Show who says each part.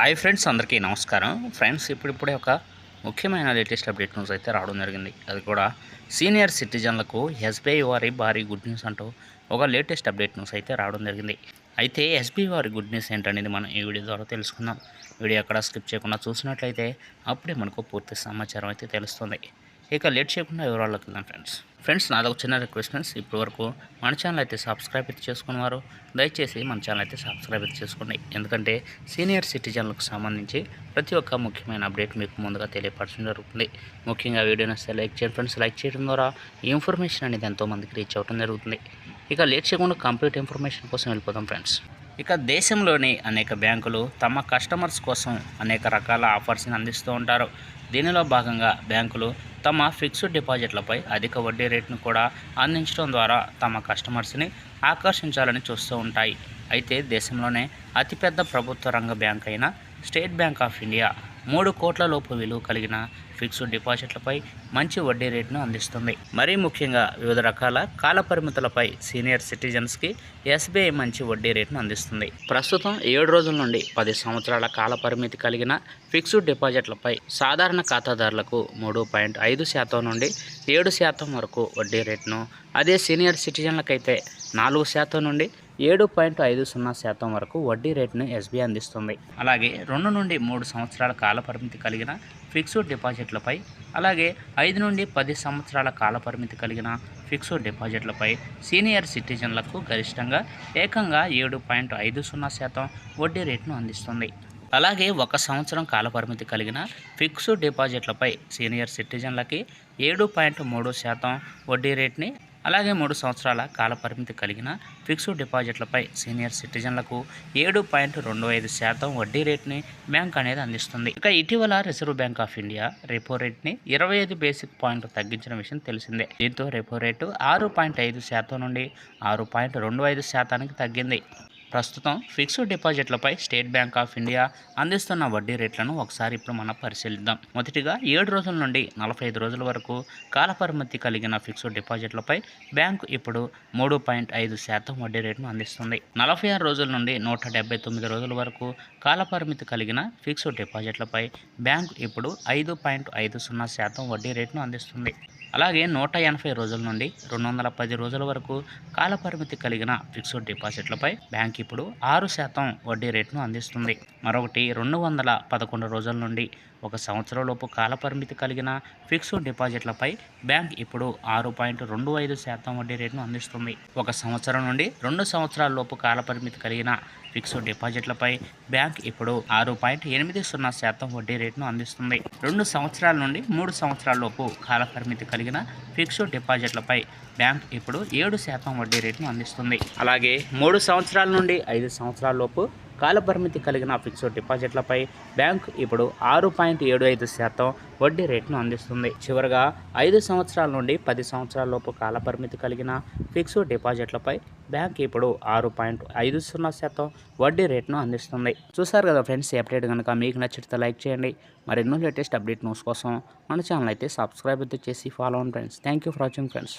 Speaker 1: Hi friends అందరికీ నమస్కారం. Friends ఇప్పుడిప్పుడే ఒక ముఖ్యమైన లేటెస్ట్ అప్డేట్ న్యూస్ అయితే రావడం జరిగింది. అది కూడా సీనియర్ సిటిజన్లకు ఎస్బీఐ వారి భారీ గుడ్ న్యూస్ అంటూ ఒక లేటెస్ట్ అప్డేట్ న్యూస్ అయితే రావడం జరిగింది. అయితే ఎస్బీఐ వారి గుడ్ న్యూస్ ఏంటనేది మనం ఈ వీడియో ద్వారా తెలుసుకుందాం. వీడియో ఎక్కడ స్కిప్ చేయకుండా చూసినట్లయితే అప్పుడే మనకు పూర్తి సమాచారం అయితే తెలుస్తుంది. ఇక లేట్ చేయకుండా వివరాల్లోకి వెళ్దాం ఫ్రెండ్స్ ఫ్రెండ్స్ నాదొక చిన్న రిక్వెస్ట్ ఫ్రెండ్స్ ఇప్పటి వరకు మన ఛానల్ అయితే సబ్స్క్రైబ్ అయితే చేసుకున్నవారు దయచేసి మన ఛానల్ అయితే సబ్స్క్రైబ్ అయితే చేసుకోండి. ఎందుకంటే సీనియర్ సిటిజన్లకు సంబంధించి ప్రతి ఒక్క ముఖ్యమైన అప్డేట్ మీకు ముందుగా తెలియపరచడం జరుగుతుంది. ముఖ్యంగా వీడియోని వస్తే లైక్ చేయండి ఫ్రెండ్స్ లైక్ చేయడం ద్వారా ఈ ఇన్ఫర్మేషన్ అనేది ఎంతోమందికి రీచ్ అవ్వడం జరుగుతుంది. ఇక లేట్ చేయకుండా కంప్లీట్ ఇన్ఫర్మేషన్ కోసం వెళ్ళిపోదాం ఫ్రెండ్స్ ఇక దేశంలోని అనేక బ్యాంకులు తమ కస్టమర్స్ కోసం అనేక రకాల ఆఫర్స్ని అందిస్తూ ఉంటారు. దీనిలో భాగంగా బ్యాంకులు తమ ఫిక్స్డ్ డిపాజిట్లపై అధిక వడ్డీ రేటును కూడా అందించడం ద్వారా తమ కస్టమర్స్ని ఆకర్షించాలని చూస్తూ ఉంటాయి. అయితే దేశంలోనే అతిపెద్ద ప్రభుత్వ రంగ బ్యాంక్ అయిన స్టేట్ బ్యాంక్ ఆఫ్ ఇండియా మూడు కోట్ల లోపు విలువ కలిగిన ఫిక్స్డ్ డిపాజిట్లపై మంచి వడ్డీ రేటును అందిస్తుంది. మరీ ముఖ్యంగా వివిధ రకాల కాల పరిమితులపై సీనియర్ సిటిజన్స్కి ఎస్బీఐ మంచి వడ్డీ రేటును అందిస్తుంది. ప్రస్తుతం ఏడు రోజుల నుండి పది సంవత్సరాల కాల పరిమితి కలిగిన ఫిక్స్డ్ డిపాజిట్లపై సాధారణ ఖాతాదారులకు మూడు పాయింట్ ఐదు శాతం నుండి ఏడు శాతం వరకు వడ్డీ రేటును అదే సీనియర్ సిటిజన్లకైతే నాలుగు శాతం నుండి ఏడు పాయింట్ ఐదు సున్నా శాతం వరకు వడ్డీ రేటును ఎస్బీఐ అందిస్తుంది. అలాగే రెండు నుండి మూడు సంవత్సరాల కాల పరిమితి కలిగిన ఫిక్స్డ్ డిపాజిట్ డిపాజిట్లపై అలాగే ఐదు నుండి పది సంవత్సరాల కాలపరిమితి కలిగిన ఫిక్స్డ్ డిపాజిట్లపై సీనియర్ సిటిజన్లకు గరిష్టంగా ఏకంగా ఏడు పాయింట్ ఐదు సున్నా శాతం వడ్డీ రేటును అందిస్తుంది. అలాగే ఒక సంవత్సరం కాలపరిమితి కలిగిన ఫిక్స్డ్ డిపాజిట్లపై సీనియర్ సిటిజన్లకి ఏడు పాయింట్ మూడు శాతం వడ్డీ రేట్ని అలాగే మూడు సంవత్సరాల కాలపరిమితి కలిగిన ఫిక్స్డ్ డిపాజిట్లపై సీనియర్ సిటిజన్లకు ఏడు పాయింట్ రెండు ఐదు శాతం వడ్డీ రేట్ని బ్యాంక్ అనేది అందిస్తుంది. ఇక ఇటీవల reserve bank of India repo రేట్ని ఇరవై ఐదు బేసిక్ పాయింట్లు తగ్గించిన విషయం తెలిసిందే. దీంతో రెపో రేటు ఆరు పాయింట్ ఐదు శాతం నుండి ఆరు పాయింట్ రెండు ఐదు శాతానికి తగ్గింది. ప్రస్తుతం ఫిక్స్డ్ డిపాజిట్లపై స్టేట్ బ్యాంక్ ఆఫ్ ఇండియా అందిస్తున్న వడ్డీ రేట్లను ఒకసారి ఇప్పుడు మనం పరిశీలిద్దాం. మొదటిగా ఏడు రోజుల నుండి నలభై ఐదు రోజుల వరకు కాలపరిమితి కలిగిన ఫిక్స్డ్ డిపాజిట్లపై బ్యాంకు ఇప్పుడు మూడు పాయింట్ ఐదు శాతం వడ్డీ రేటును అందిస్తుంది. నలభై ఆరు రోజుల నుండి నూట డెబ్బై తొమ్మిది రోజుల వరకు కాలపరిమితి కలిగిన ఫిక్స్డ్ డిపాజిట్లపై బ్యాంకు ఇప్పుడు ఐదు పాయింట్ ఐదు సున్నా శాతం వడ్డీ రేటును అందిస్తుంది. అలాగే నూట ఎనభై రోజుల నుండి రెండు వందల పది రోజుల వరకు కాలపరిమితి కలిగిన ఫిక్స్డ్ డిపాజిట్లపై బ్యాంక్ ఇప్పుడు ఆరు శాతం వడ్డీ రేటును అందిస్తుంది. మరొకటి రెండు వందల పదకొండు రోజుల నుండి ఒక సంవత్సరంలోపు కాలపరిమితి కలిగిన ఫిక్స్డ్ డిపాజిట్లపై బ్యాంక్ ఇప్పుడు ఆరు పాయింట్ రెండు ఐదు శాతం వడ్డీ రేటును అందిస్తుంది. ఒక సంవత్సరం నుండి రెండు సంవత్సరాల లోపు కాలపరిమితి కలిగిన ఫిక్స్డ్ డిపాజిట్లపై బ్యాంక్ ఇప్పుడు ఆరు పాయింట్ ఎనిమిది సున్నా శాతం వడ్డీ రేటును అందిస్తుంది. రెండు సంవత్సరాల నుండి మూడు సంవత్సరాల లోపు కాలపరిమితి కలిగిన ఫిక్స్డ్ డిపాజిట్లపై బ్యాంక్ ఇప్పుడు ఏడు శాతం వడ్డీ రేటును అందిస్తుంది. అలాగే మూడు సంవత్సరాల నుండి ఐదు సంవత్సరాల లోపు కాలపరిమితి కలిగిన ఫిక్స్డ్ డిపాజిట్లపై బ్యాంక్ ఇప్పుడు ఆరు పాయింట్ ఏడు ఐదు శాతం వడ్డీ రేటును అందిస్తుంది. చివరగా ఐదు సంవత్సరాల నుండి పది సంవత్సరాల లోపు కాలపరిమితి కలిగిన ఫిక్స్డ్ డిపాజిట్లపై బ్యాంక్ ఇప్పుడు ఆరు పాయింట్ ఐదు సున్నా శాతం వడ్డీ రేట్ను అందిస్తుంది. చూసారు కదా ఫ్రెండ్స్ అప్డేట్ కనుక మీకు నచ్చితే లైక్ చేయండి. మరెన్నో లేటెస్ట్ అప్డేట్ న్యూస్ కోసం మన ఛానల్ అయితే సబ్స్క్రైబ్ అయితే చేసి ఫాలో అవ్వండి friends. Thank you for watching friends